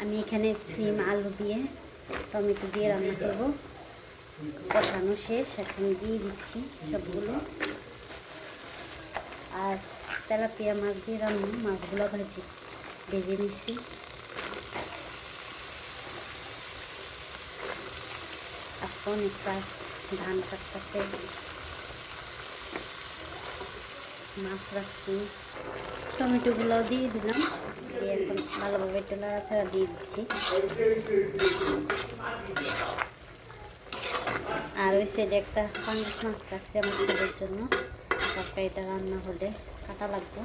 আমি এখানে সিম, আলু দিয়ে, টমেটো দিয়ে রান্না করব। কষানো শেষ, এখন দিয়ে দিচ্ছি সবগুলো। আর তেলাপিয়া মাছ দিয়ে রান্না, মাছগুলো ভাজি ভেজে নিচ্ছি। অনেক কাজ ধান কাটতেছে মাছ রাখছি। টমেটোগুলো দিয়ে দিলাম। দিয়ে এখন ভালোভাবে একটু নাড়াচাড়া দিয়ে দিচ্ছি। আর ওই সাইডে একটা পাঙ্গাস মাছ রাখছি আমার ছেলের জন্য। তরকারিটা রান্না হলে কাটা লাগবে।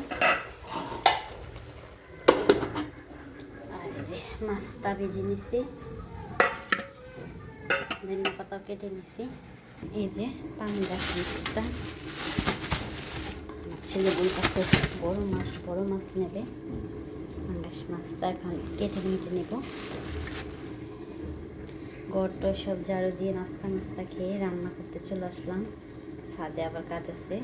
আর যে মাছটা ভেজে নিছি। ধনিয়া পাতাও কেটে নিছি। এই যে পাঙ্গাস মাছটা। ছেলে মাছ বড় মাছ নেবে। পাঙ্গাস মাছটা এখন কেটে মিটে নেব। টর সব ঝাড়ু দিয়ে নাস্তা নাস্তা খেয়ে রান্না করতে চলে আসলাম। সাদে আবার কাজ আছে।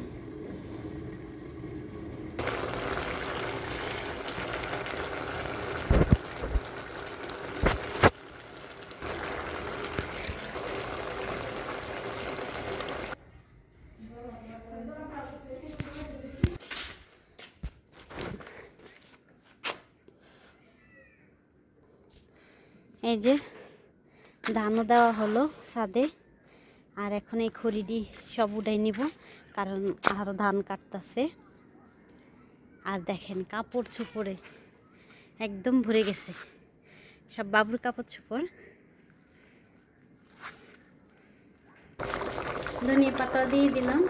এই যে ধানও দেওয়া হলো ছাদে। আর এখন এই খড়িটি সব উঠাই নিব, কারণ আরও ধান কাটতেছে। আর দেখেন কাপড় চোপড়ে একদম ভরে গেছে। সব বাবুর কাপড় চোপড়। ধনিয়া পাতা দিয়ে দিলাম,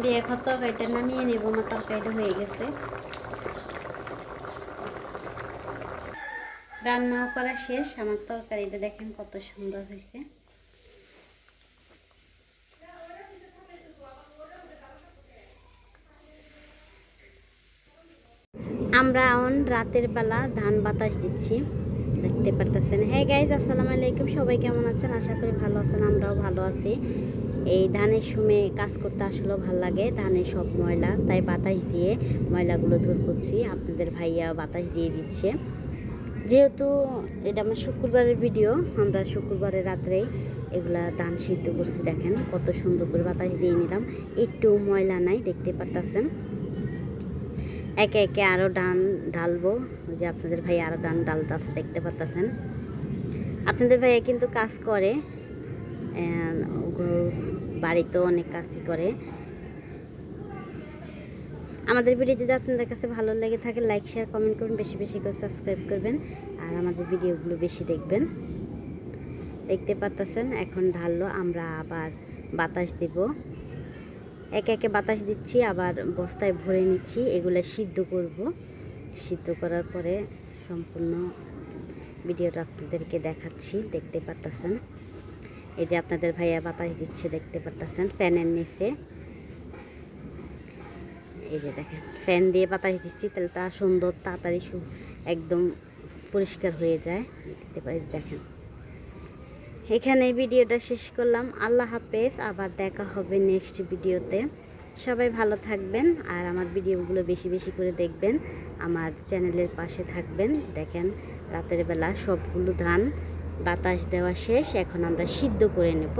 দিয়ে এখন তরকারিটা নামিয়ে নেব, আমার তরকারিটা হয়ে গেছে। রান্নাও করা শেষ, আমার তরকারিটা দেখেন কত সুন্দর হয়েছে। আমরা এখন রাতের বেলা ধান বাতাস দিচ্ছি, দেখতে পারতেছেন। হ্যাঁ গাইজ আসসালামু আলাইকুম, সবাই কেমন আছেন? আশা করি ভালো আছেন, আমরাও ভালো আছি। এই ধানের সময় কাজ করতে আসলেও ভালো লাগে ধানের সব ময়লা, তাই বাতাস দিয়ে ময়লাগুলো দূর করছি। আপনাদের ভাইয়া বাতাস দিয়ে দিচ্ছে। যেহেতু এটা আমার শুক্রবারের ভিডিও আমরা শুক্রবারের রাত্রেই এগুলা ধান সিদ্ধ করছি, দেখেন কত সুন্দর করে বাতাস দিয়ে নিলাম। একটু ময়লা নাই, দেখতে পারতেছেন। একে একে আরও ডান ঢালবো। যে আপনাদের ভাই আরও ডান ডালতাছে দেখতে পারতেছেন। আপনাদের ভাইয়া কিন্তু কাজ করে। বাড়িতেও অনেক কাজই করে। আমাদের ভিডিও যদি আপনাদের কাছে ভালো লেগে থাকে লাইক শেয়ার কমেন্ট করুন। বেশি বেশি করে সাবস্ক্রাইব করবেন আর আমাদের ভিডিওগুলো বেশি দেখবেন। দেখতে পারতেছেন, এখন ঢাললো, আমরা আবার বাতাস দিব। একে একে বাতাস দিচ্ছি, আবার বস্তায় ভরে নিচ্ছি, এগুলো সিদ্ধ করব। সিদ্ধ করার পরে সম্পূর্ণ ভিডিওটা আপনাদেরকে দেখাচ্ছি, দেখতে পারতেছেন। এই যে আপনাদের ভাইয়া বাতাস দিচ্ছে, দেখতে পারতেছেন। ফ্যানের নিচে এই যে দেখেন, ফ্যান দিয়ে বাতাস দিচ্ছি, তাহলে তা সুন্দর, তাড়াতাড়ি একদম পরিষ্কার হয়ে যায়। দেখতে পাই, দেখেন। এখানে ভিডিওটা শেষ করলাম। আল্লাহ হাফেজ, আবার দেখা হবে নেক্সট ভিডিওতে। সবাই ভালো থাকবেন, আর আমার ভিডিওগুলো বেশি বেশি করে দেখবেন। আমার চ্যানেলের পাশে থাকবেন। দেখেন, রাতের বেলা সবগুলো ধান, বাতাস দেওয়া শেষ। এখন আমরা সিদ্ধ করে নেব।